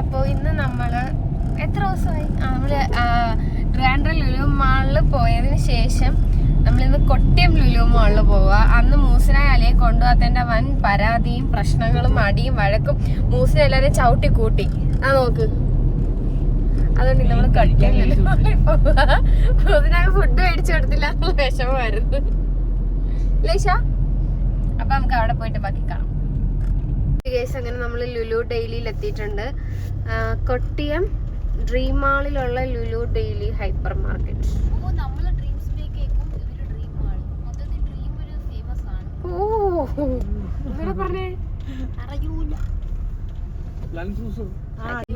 അപ്പോൾ ഇന്ന് നമ്മൾ എത്ര ദിവസമായി? നമ്മൾ ട്രിവാൻഡ്രം ലുലു മാളിൽ പോയതിന് ശേഷം നമ്മളിന്ന് കൊട്ടിയം ലുലു മാളിൽ പോവുക അന്ന് മൂസിനായ അലയെ കൊണ്ടുപോകാത്തതിന്റെ വൻ പരാതിയും പ്രശ്നങ്ങളും അടിയും വഴക്കും മൂസിനെ എല്ലാവരും ചവിട്ടി കൂട്ടി ആ നോക്ക്. അതുകൊണ്ട് നമ്മൾ കൊട്ടിയം ലുലു മാളിൽ പോവുക ഫുഡ് മേടിച്ചു കൊടുത്തില്ല വിഷമമായിരുന്നു. ലേശ അപ്പൊ നമുക്ക് അവിടെ പോയിട്ട് ബാക്കി കാണാം. കേസ് അങ്ങനെ നമ്മൾ ലുലു ഡെയിലിയിൽ എത്തിയിട്ടുണ്ട് കൊട്ടിയം ഡ്രീം മാളിലുള്ള ലുലു ഡെയിലി ഹൈപ്പർ മാർക്കറ്റ് ഓ ഇവിടെ പറഞ്ഞേ?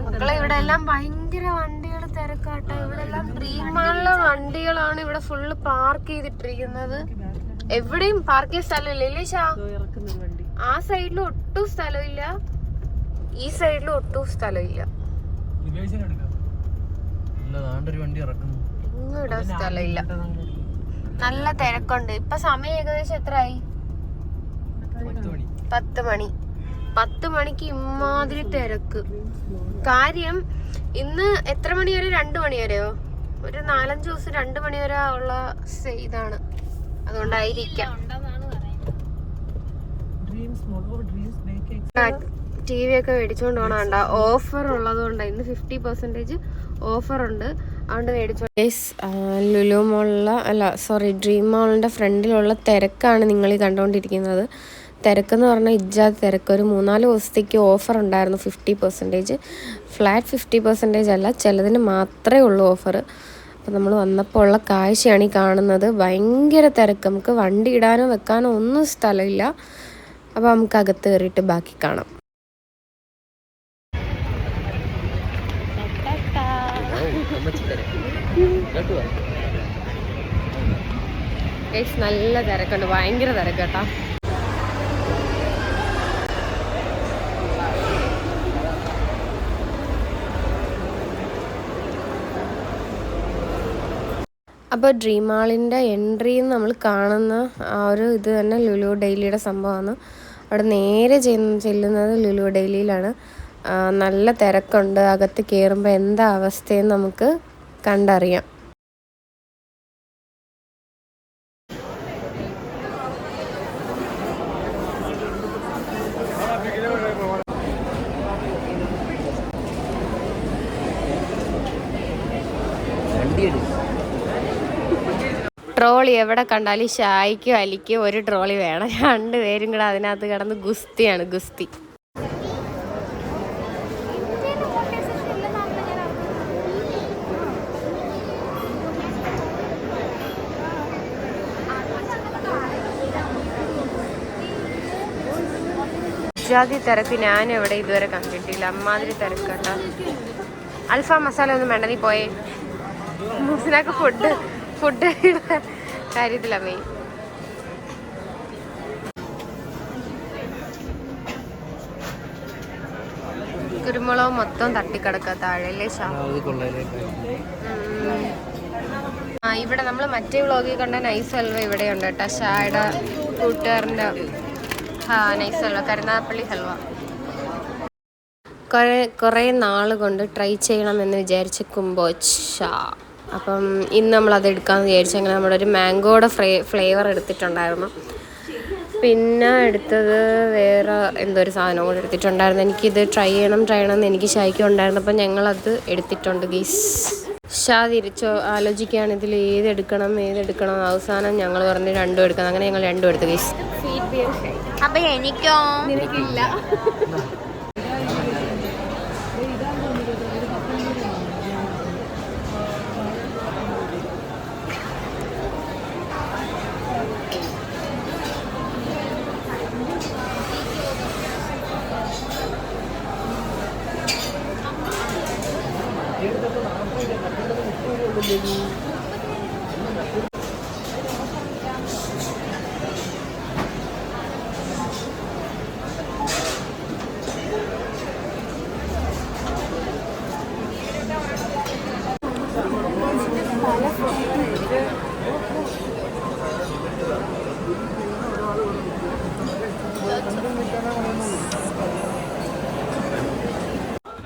മക്കളെ ഇവിടെ എല്ലാം ഭയങ്കര വണ്ടികൾ തിരക്കാട്ടെ. ഇവിടെ എല്ലാം ഡ്രീം മാളിലെ വണ്ടികളാണ് ഇവിടെ ഫുള്ള് പാർക്ക് ചെയ്തിട്ടിരിക്കുന്നത്. എവിടെയും പാർക്ക് ചെയ്യാൻ സ്ഥലമില്ല. ഇല്ലേ ഷാ? ആ സൈഡിൽ ഒട്ടും സ്ഥലമില്ല. ഈ സൈഡിൽ ഒട്ടും സ്ഥലമില്ല. ഒരു വണ്ടി ഇറക്കുന്നു. ഇങ്ങും സ്ഥലമില്ല. നല്ല തിരക്കുണ്ട്. ഇപ്പൊ സമയം ഏകദേശം എത്രയായി പത്ത് മണി. പത്ത് മണി. പത്ത് മണിക്ക് ഇമാതിരി തിരക്ക്. കാര്യം ഇന്ന് എത്ര മണി വരെ? രണ്ടു മണി വരെയോ? ഒരു നാലഞ്ച് ദിവസം രണ്ടു മണി വരെ ഉള്ള ഇതാണ് അതുകൊണ്ടായിരിക്കാം. ടി വി ഒക്കെ മേടിച്ചോണ്ട് പോകണണ്ട ഓഫർ ഉള്ളത് കൊണ്ടാണ് ഇന്ന് ഫിഫ്റ്റി പെർസെന്റേജ് ഓഫർ ഉണ്ട്. അതുകൊണ്ട് മേടിച്ചോ ലുലു മോളിലുള്ള അല്ല സോറി ഡ്രീം മോളിന്റെ ഫ്രണ്ടിലുള്ള തിരക്കാണ് നിങ്ങൾ ഈ കണ്ടുകൊണ്ടിരിക്കുന്നത് തിരക്കെന്ന് പറഞ്ഞാൽ ഇജ്ജാ തിരക്ക്. ഒരു മൂന്നാൽ ദിവസത്തേക്ക് ഓഫർ ഉണ്ടായിരുന്നു fifty percentage flat fifty percentage അല്ല ചിലതിന് മാത്രമേ ഉള്ളൂ ഓഫർ അപ്പോൾ നമ്മൾ വന്നപ്പോൾ ഉള്ള കാഴ്ചയാണ് ഈ കാണുന്നത്. ഭയങ്കര തിരക്ക്. നമുക്ക് വണ്ടി ഇടാനോ വെക്കാനോ ഒന്നും സ്ഥലമില്ല. അപ്പോൾ നമുക്ക് അകത്ത് കയറിയിട്ട് ബാക്കി കാണാം. നല്ല തിരക്കുണ്ട്. ഭയങ്കര തിരക്ക് കേട്ടോ അപ്പോൾ ഡ്രീം മാളിന്റെ എൻട്രിയിൽ നമ്മൾ കാണുന്ന ആ ഒരു ഇത് തന്നെ ലുലു ഡെയിലിയുടെ സംഭവമാണ്. അവിടെ നേരെ ചെല്ലുന്നത് ലുലു ഡെയിലിയിലാണ് നല്ല തിരക്കുണ്ട്. അകത്ത് കയറുമ്പോൾ എന്താ അവസ്ഥയെന്ന് നമുക്ക് കണ്ടറിയാം. വണ്ടി എടുക്കും. ട്രോളി എവിടെ കണ്ടാലും ഷായിക്കും അലിക്കും ഒരു ട്രോളി വേണം. രണ്ടുപേരും കൂടെ അതിനകത്ത് കിടന്ന് ഗുസ്തിയാണ് ഗുസ്തി. ജാതി തിരക്ക് ഞാൻ എവിടെ ഇതുവരെ കണ്ടിട്ടില്ല. അമ്മാതിരി തിരക്കട്ട. അൽഫാം മസാല ഒന്നും വേണ്ട നീ പോയേ. മുസിനൊക്കെ ഫുഡ് ഫുഡ് കാര്യത്തില മെയിൻ കുരുമുളക് മൊത്തം തട്ടിക്കിടക്ക താഴെ അല്ലേ ഷാ. ആ ഇവിടെ നമ്മൾ മറ്റേ വ്ളോഗിൽ കണ്ട നൈസ് ഹൽവ ഇവിടെ ഉണ്ട് കേട്ടോ. ഷായുടെ കൂട്ടുകാരന്റെ ആ നൈസ് ഹൽവ കരുനാഗപ്പള്ളി ഹൽവ. കുറേ കുറേ നാൾ കൊണ്ട് ട്രൈ ചെയ്യണമെന്ന് വിചാരിച്ച കുംബോച്ച അപ്പം ഇന്ന് നമ്മൾ അത് എടുക്കാമെന്ന് വിചാരിച്ചു. അങ്ങനെ നമ്മളൊരു മാംഗോയുടെ ഫ്ലേ ഫ്ലേവർ എടുത്തിട്ടുണ്ടായിരുന്നു. പിന്നെ എടുത്തത് വേറെ എന്തോ ഒരു സാധനം കൂടെ എടുത്തിട്ടുണ്ടായിരുന്നു. എനിക്കിത് ട്രൈ ചെയ്യണം ട്രൈ ചെയ്യണം എന്ന് എനിക്ക് ശായിക്കും ഉണ്ടായിരുന്നു അപ്പം ഞങ്ങളത് എടുത്തിട്ടുണ്ട് ഗീസ്. ഷാ തിരിച്ചോ ആലോചിക്കുകയാണ് ഇതിൽ ഏത് എടുക്കണം ഏത് എടുക്കണം. അവസാനം ഞങ്ങൾ പറഞ്ഞ് രണ്ടും എടുക്കണം അങ്ങനെ ഞങ്ങൾ രണ്ടും എടുത്തു ഗീസ്. അപ്പോൾ എനിക്കോ? നിനക്കില്ല.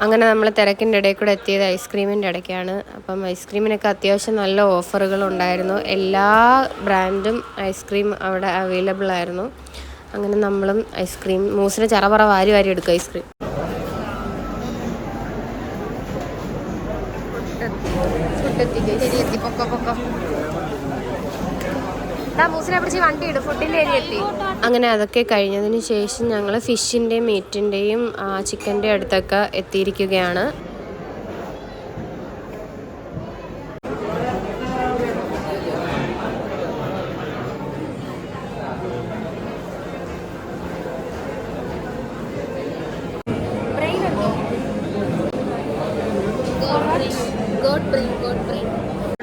അങ്ങനെ നമ്മൾ തിരക്കിന്റെ ഇടയിൽ കൂടെ എത്തിയത് ഐസ്ക്രീമിന്റെ ഇടയ്ക്കാണ്. അപ്പം ഐസ്ക്രീമിനൊക്കെ അത്യാവശ്യം നല്ല ഓഫറുകൾ ഉണ്ടായിരുന്നു. എല്ലാ ബ്രാൻഡും ഐസ്ക്രീം അവിടെ അവൈലബിൾ ആയിരുന്നു. അങ്ങനെ നമ്മളും ഐസ്ക്രീം മൂസിന് ചറപറ വാരി വാരി എടുക്കും ഐസ്ക്രീം. ശരി എത്തി. പൊക്കോ പൊക്കോ. അങ്ങനെ അതൊക്കെ കഴിഞ്ഞതിന് ശേഷം ഞങ്ങൾ ഫിഷിന്റെയും മീറ്റിന്റെയും ചിക്കന്റെ അടുത്തൊക്കെ എത്തിയിരിക്കുകയാണ്.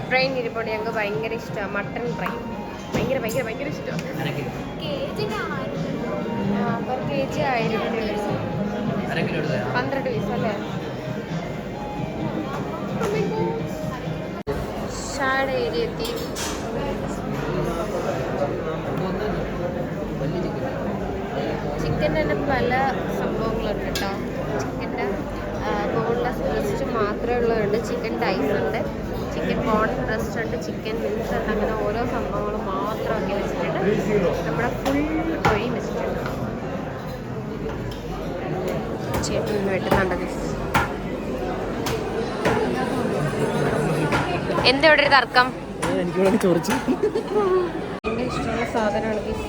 ട്രെയിൻ ഇരിപ്പുണ്ട് ഞങ്ങൾക്ക് ഭയങ്കര ഇഷ്ടമാണ് ഭയങ്കര ഭയങ്കര ഇഷ്ടമാണ് പെർ കെ ജി എടുത്തരാം പന്ത്രണ്ട് പീസ് അല്ലേ? ഷാഡ് ഏരിയ എത്തി ചിക്കൻ ചിക്കന്റെ തന്നെ പല സംഭവങ്ങളുണ്ട് കേട്ടോ. ചിക്കന്റെ ബോൺലെസ് ബ്രസ്റ്റ് മാത്രമേ ഉള്ളതുണ്ട്. ചിക്കൻ ഡൈസ് ഉണ്ട്. Chicken bone restaurant chicken meals അങ്ങനെ ഓരോ സംഭവങ്ങളും മാത്രമൊക്കെ വെച്ചിട്ടുണ്ട്. നമ്മുടെ ഫുൾ കൊഴിയും വെച്ചിട്ടുണ്ട്. ചേട്ടൻ വെട്ടുന്നുണ്ട് this. എന്താ ഇവിടെ ഒരു തർക്കം? എനിക്ക് വേണമെങ്കിൽ ചോദിച്ചു എന്റെ ഇഷ്ടമുള്ള സാധനമാണ് this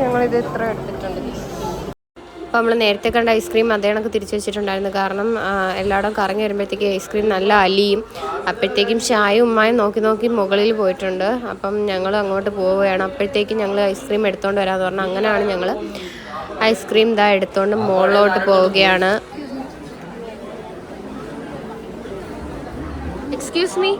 ഞങ്ങളിത് ഇത്ര എടുത്തിട്ടുണ്ട്? അപ്പോൾ നമ്മൾ നേരത്തെ കണ്ട ഐസ്ക്രീം അതേ കണക്ക് തിരിച്ചു വെച്ചിട്ടുണ്ടായിരുന്നു. കാരണം എല്ലായിടം എല്ലായിടവും കറങ്ങി വരുമ്പോഴത്തേക്ക് ഐസ്ക്രീം നല്ല അലിയും അപ്പോഴത്തേക്കും ചായയും ഉമ്മായും നോക്കി നോക്കി മുകളിൽ പോയിട്ടുണ്ട്. അപ്പം ഞങ്ങൾ അങ്ങോട്ട് പോവുകയാണ്. അപ്പോഴത്തേക്കും ഞങ്ങൾ ഐസ്ക്രീം എടുത്തുകൊണ്ട് വരാമെന്ന് പറഞ്ഞു അങ്ങനെയാണ് ഞങ്ങൾ ഐസ്ക്രീം ഇതാ എടുത്തുകൊണ്ട് മുകളിലോട്ട് പോവുകയാണ്. എക്സ്ക്യൂസ് മീ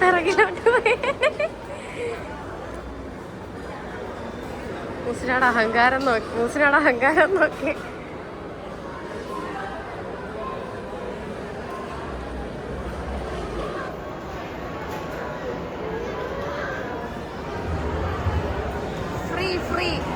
പിറകിലോട്ട് പോയി. മൂസിനാട് അഹങ്കാരം നോക്കി. മൂസിനാട് അഹങ്കാരം നോക്കി. Free free.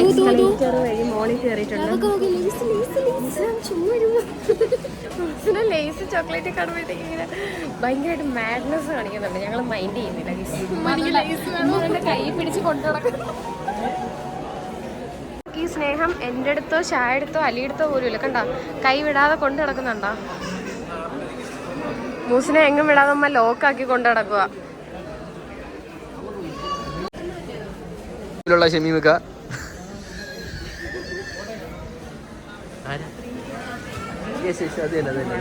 എക്സ്കലേറ്റർ വഴി മോളിൽ കയറിയിട്ടുണ്ട് ലേസ് ചോക്ലേറ്റ് കാണുമ്പോഴത്തേക്ക് ഇങ്ങനെ ഭയങ്കരമായിട്ട് മാഡ്നെസ് കാണിക്കുന്നുണ്ട്. ഞങ്ങൾ മൈൻഡ് ചെയ്യുന്നില്ല കൈ പിടിച്ച് കൊണ്ടുനടക്കുന്നു ഈ സ്നേഹം എന്റെ അടുത്തോ ഷായ അടുത്തോ അലിയെടുത്തോ പോലും ഇല്ല. കണ്ട? കൈ വിടാതെ കൊണ്ടു നടക്കുന്നുണ്ടോ? മൂസിനെ എങ്ങും വിടാതെ അമ്മ ലോക്കാക്കി കൊണ്ടു നടക്കുക ഷമീമിക്ക യെസ് യെസ് അത് തന്നെ അത് തന്നെ.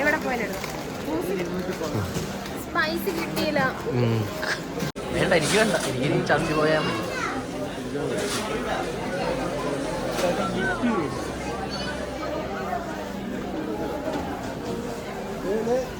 എവിടെ പോയാലും. സ്പൈസി കിട്ടിയില്ല. വേണ്ട എനിക്ക് വേണ്ട. എനിക്ക് ഇനി ചന്തി പോയാൽ മതി. ഫ്രൂട്ടാനിട്ട്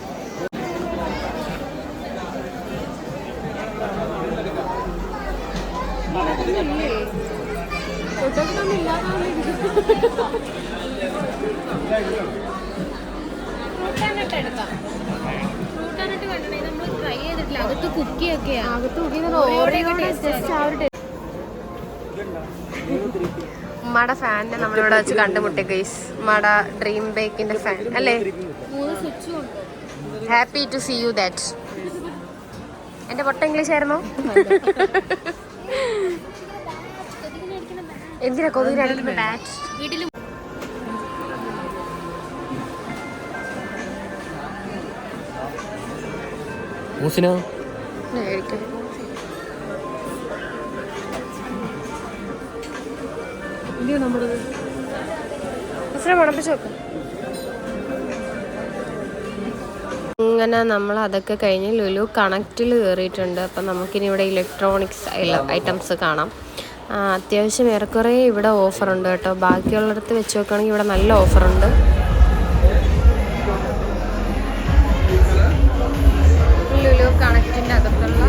അകത്ത് കുക്കി നമ്മളിവിടെ വെച്ച് കണ്ടുമുട്ടി ഗൈസ് ഉമ്മയുടെ ഡ്രീം ബേക്കിന്റെ ഫാൻ അല്ലേ? Happy to see you that എന്റെ പൊട്ട ഇംഗ്ലീഷ് ആയിരുന്നു? എന്തിനാ മൂസിന? വെക്കാം. ഇങ്ങനെ നമ്മൾ അതൊക്കെ കഴിഞ്ഞ് ലുലു കണക്റ്റിൽ കയറിയിട്ടുണ്ട്. അപ്പം നമുക്കിനി ഇവിടെ ഇലക്ട്രോണിക്സ് ഐറ്റംസ് കാണാം. അത്യാവശ്യം ഏറെക്കുറെ ഇവിടെ ഓഫറുണ്ട് കേട്ടോ. ബാക്കിയുള്ളിടത്ത് വെച്ച് നോക്കുകയാണെങ്കിൽ ഇവിടെ നല്ല ഓഫറുണ്ട്. ലുലു കണക്റ്റിന്റെ അകത്തുള്ള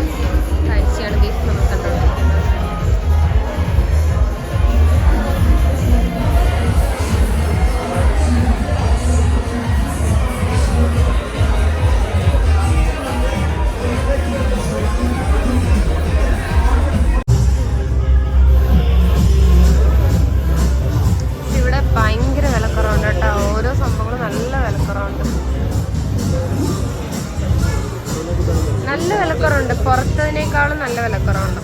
പുറത്തതിനേക്കാളും നല്ല വിലക്കുറവുണ്ട്.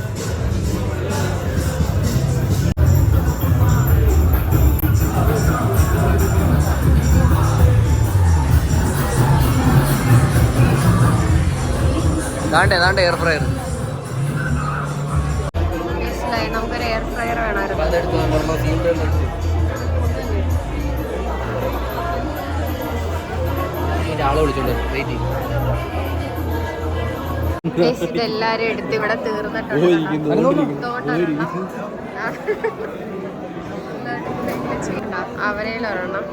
ദാണ്ട് ഏതാണ്ട് എയർ ഫ്രയർ മനസ്സിലായി നമുക്കൊരു എയർ ഫ്രയർ വേണമായിരുന്നു. ആളെ വിളിച്ചോണ്ട് വെയിറ്റ് Guys, ഇതെല്ലാരും എടുത്ത് ഇവിടെ തീർന്നിട്ടുണ്ട്. ഒരെണ്ണം.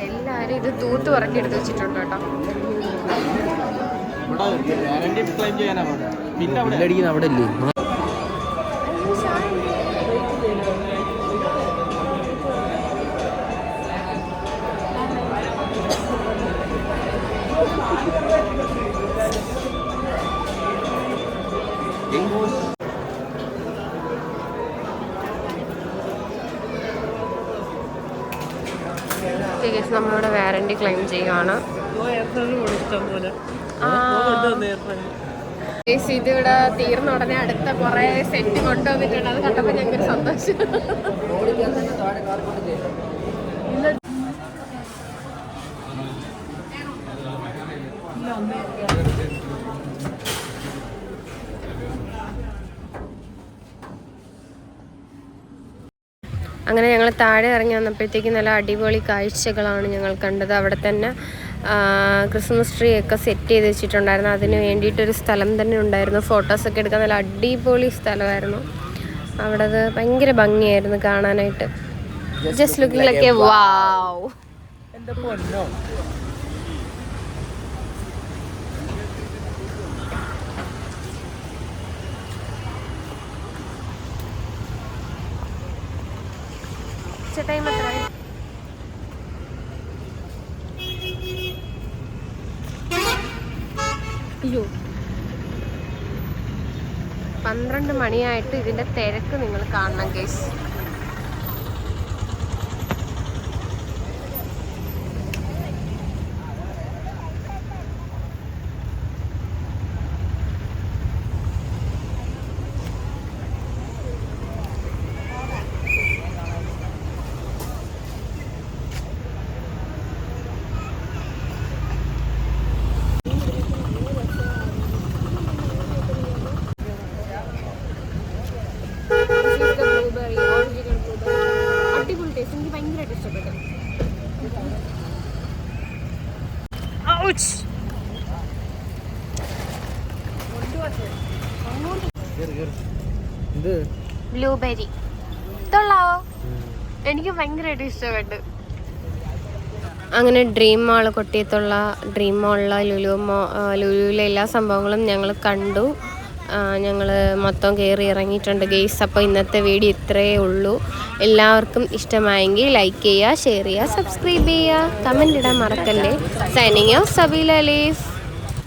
എല്ലാരും ഇത് തൂത്ത് പറക്കി എടുത്ത് വെച്ചിട്ടുണ്ട് കേട്ടോ. അവിടെ? ഇല്ലേ? നമ്മളിവിടെ വാറണ്ടി ക്ലെയിം ചെയ്യുകയാണ് ഇതിവിടെ തീർന്ന ഉടനെ അടുത്ത കൊറേ സെറ്റ് കൊണ്ടുവന്നിട്ടുണ്ട്. അത് കണ്ടപ്പോൾ ഞങ്ങൾക്ക് സന്തോഷം. അങ്ങനെ ഞങ്ങൾ താഴെ ഇറങ്ങി വന്നപ്പോഴത്തേക്ക് നല്ല അടിപൊളി കാഴ്ചകളാണ് ഞങ്ങൾ കണ്ടത്. അവിടെ തന്നെ ക്രിസ്മസ് ട്രീ ഒക്കെ സെറ്റ് ചെയ്ത് വെച്ചിട്ടുണ്ടായിരുന്നു. അതിന് വേണ്ടിയിട്ടൊരു സ്ഥലം തന്നെ ഉണ്ടായിരുന്നു. ഫോട്ടോസൊക്കെ എടുക്കാൻ നല്ല അടിപൊളി സ്ഥലമായിരുന്നു. അവിടെ അത് ഭയങ്കര ഭംഗിയായിരുന്നു കാണാനായിട്ട്. Just looking like a wow time എത്ര അയ്യോ. പന്ത്രണ്ട് മണിയായിട്ട് ഇതിന്റെ തിരക്ക് നിങ്ങൾ കാണണം കേസ് അടിപൊളി ടേസ്റ്റ് എനിക്ക് ഭയങ്കരമായിട്ട് ഇഷ്ടപ്പെട്ടു ഇത് ബ്ലൂബെറി ഇതുള്ളാവോ? എനിക്ക് ഭയങ്കരമായിട്ട് ഇഷ്ടപ്പെട്ടു. അങ്ങനെ ഡ്രീം മാൾ കൊട്ടിയത്തുള്ള ഡ്രീം മാളിലെ ലുലു മോ ലുലുവിലെ എല്ലാ സംഭവങ്ങളും ഞങ്ങൾ കണ്ടു. ഞങ്ങൾ മൊത്തം കയറി ഇറങ്ങിയിട്ടുണ്ട് ഗെയ്സ് അപ്പോൾ ഇന്നത്തെ വീഡിയോ ഇത്രയേ ഉള്ളൂ. എല്ലാവർക്കും ഇഷ്ടമായെങ്കിൽ ലൈക്ക് ചെയ്യുക ഷെയർ ചെയ്യുക സബ്സ്ക്രൈബ് ചെയ്യുക. കമന്റ് ഇടാൻ മറക്കല്ലേ. സൈനിങ് ഓഫ് സബീൽ അലീഫ്